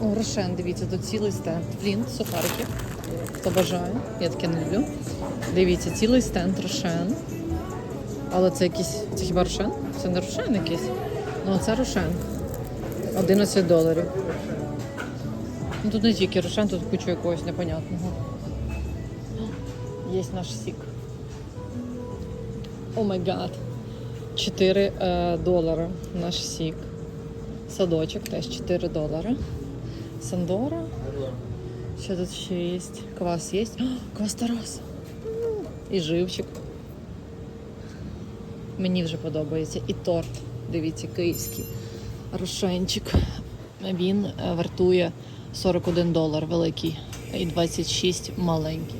Рошен, дивіться, тут цілий стенд. Флінт, сухарики. Хто бажає, я таке не люблю. Дивіться, цілий стенд Рошен. Але це якийсь. Це хіба Рошен? Це не Рошен якийсь. Ну, це Рошен. 11 доларів. Ну тут не тільки Рошен, тут куча якогось непонятного. Є наш сік. О май гад. 4 е, долари наш сік. Садочок теж 4 долари. Сандора. Що тут ще є? Квас є? О, квас Тарас. І живчик. Мені вже подобається. І торт. Дивіться, київський. Рошенчик. Він е, вартує 41 долар великий і 26 маленький.